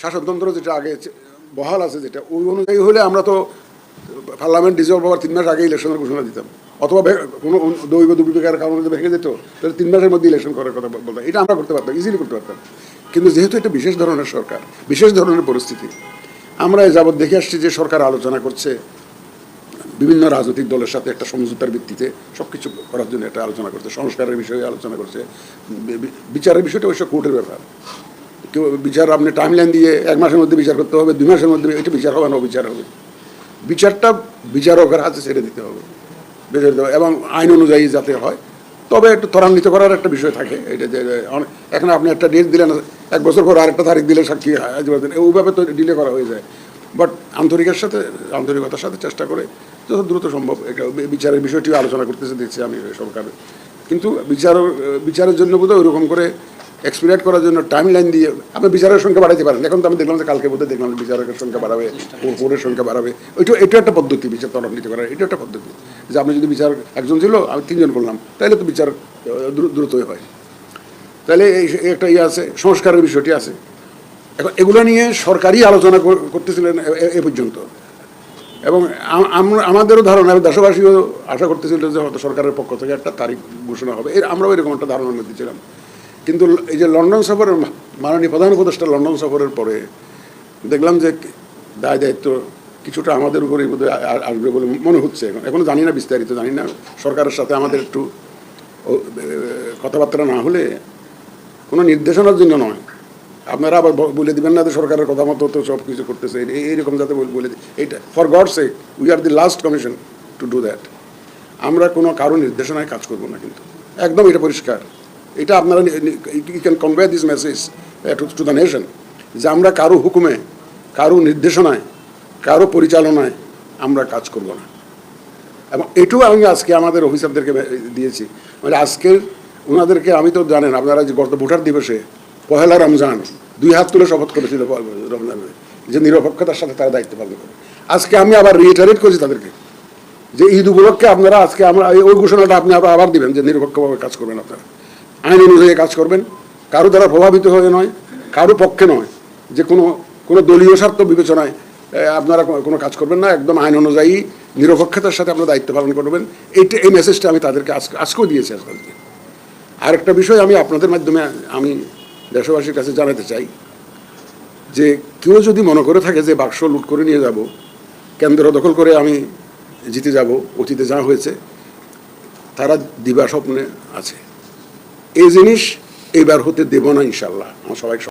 শাসনতন্ত্র যেটা আগে বহাল আছে যেটা, ওই অনুযায়ী হলে আমরা তো পার্লামেন্ট ডিজলভ হওয়ার তিন মাস আগে ইলেকশনের ঘোষণা দিতাম। অথবা কোনো দৈব দুর্বিকার কারণে যদি ভেঙে যেত, তাহলে তিন মাসের মধ্যে ইলেকশন করার কথা বলতাম। এটা আমরা করতে পারতাম ইজিলি করতে পারতাম। কিন্তু যেহেতু এটা বিশেষ ধরনের সরকার, বিশেষ ধরনের পরিস্থিতি, আমরা যাবৎ দেখে আসছি যে সরকার আলোচনা করছে, বিভিন্ন রাজনৈতিক দলের সাথে একটা সমঝোতার ভিত্তিতে সব কিছু করার জন্য একটা আলোচনা করছে, সংস্কারের বিষয়ে আলোচনা করছে বিচারের বিষয়টা অবশ্য কোর্টের ব্যাপার। কেউ বিচার, আপনি টাইম লাইন দিয়ে এক মাসের মধ্যে বিচার করতে হবে, দুই মাসের মধ্যে এটা বিচার হবে না বিচার হবে। বিচারটা বিচারকের হাতে ছেড়ে দিতে হবে। বিচার দিতে হবে। এবং আইন অনুযায়ী যাতে হয়, তবে একটু ত্বরান্বিত করার একটা বিষয় থাকে, এটা যে এখন আপনি একটা ডেট দিলেন, এক বছর পর আরেকটা তারিখ দিলে সাক্ষী হাজির ওইভাবে তো ডিলে করা হয়ে যায়। বাট আন্তরিকের সাথে, আন্তরিকতার সাথে চেষ্টা করে যত দ্রুত সম্ভব এটা, বিচারের বিষয়টিও আলোচনা করতেছে, দেখছি আমি সরকার। কিন্তু বিচার বিচারের জন্য বোধহয় ওইরকম করে এক্সপিরিয়েট করার জন্য টাইম লাইন দিয়ে আপনি বিচারের সংখ্যা বাড়াইতে পারেন। এখন তো আমি দেখলাম যে কালকে বোধহয় দেখলাম বিচারকের সংখ্যা বাড়াবে কোর্টের সংখ্যা বাড়াবে। ওইটা এটা একটা পদ্ধতি, বিচার ত্বরান্বিত করার এটা একটা পদ্ধতি যে আপনি যদি বিচার একজন ছিল, আমি তিনজন করলাম তাহলে তো বিচার দ্রুতই হয়। তাহলে এই একটা ইয়ে আছে, সংস্কারের বিষয়টি আছে। এখন এগুলো নিয়ে সরকারই আলোচনা করতেছিলেন এ- পর্যন্ত। এবং আমাদেরও ধারণা দেশবাসীও আশা করতেছিল যে হয়তো সরকারের পক্ষ থেকে একটা তারিখ ঘোষণা হবে। এর আমরাও এরকম একটা ধারণার মধ্যে ছিলাম কিন্তু এই যে লন্ডন সফরের মাননীয় প্রধান উপদেষ্টা লন্ডন সফরের পরে দেখলাম যে দায় দায়িত্ব কিছুটা আমাদের উপরে বোধহয় আসবে বলে মনে হচ্ছে এখন। এখনও জানি না বিস্তারিত, জানি না সরকারের সাথে আমাদের একটু কথাবার্তা না হলে কোনো নির্দেশনার জন্য নয়। আপনারা আবার বলে দিবেন না যে সরকারের কথা মতো তো সব কিছু করতেছে, এই- এইরকম যাতে বলে এইটা, for God sake, we are the last commission to do that. আমরা কোনো কারও নির্দেশনায় কাজ করব না কিন্তু। একদম এটা পরিষ্কার। এটা আপনারা you can convey this message to the nation যে আমরা কারও হুকুমে, কারও নির্দেশনায়, কারও পরিচালনায় আমরা কাজ করব না। এবং এটুকু আমি আজকে আমাদের অফিসারদেরকে দিয়েছি। মানে আজকের ওনাদেরকে আমি তো জানেন, আপনারা যে গত ভোটার দিবসে পহেলা রমজান দুই হাত তুলে শপথ করেছিল রমজানে, যে নিরপেক্ষতার সাথে তারা দায়িত্ব পালন করে আজকে আমি আবার রিটারেট করছি তাদেরকে, যে ঈদ উপলক্ষে আপনারা আজকে আমরা ওই ঘোষণাটা আপনি আবার আবার দিবেন যে নিরপেক্ষভাবে কাজ করবেন আপনারা। আইন অনুযায়ী কাজ করবেন। কারও দ্বারা প্রভাবিত হয়ে নয়, কারও পক্ষে নয়। যে কোনো কোনো দলীয় স্বার্থ বিবেচনায় আপনারা কোনো- কাজ করবেন না। একদম আইন অনুযায়ী নিরপেক্ষতার সাথে আপনারা দায়িত্ব পালন করবেন। এইটা এই মেসেজটা আমি তাদেরকে আজকে আজকেও দিয়েছি আজকালকে আরেকটা বিষয় আমি আপনাদের মাধ্যমে আমি দেশবাসীর কাছে জানাতে চাই। যে কেউ যদি মনে করে থাকে যে বাক্স লুট করে নিয়ে যাব, কেন্দ্র দখল করে আমি জিতে যাব, অতীতে যা হয়েছে, তারা দিবা স্বপ্নে আছে। এই জিনিস এবার হতে দেব না ইনশাল্লাহ আমার সবাই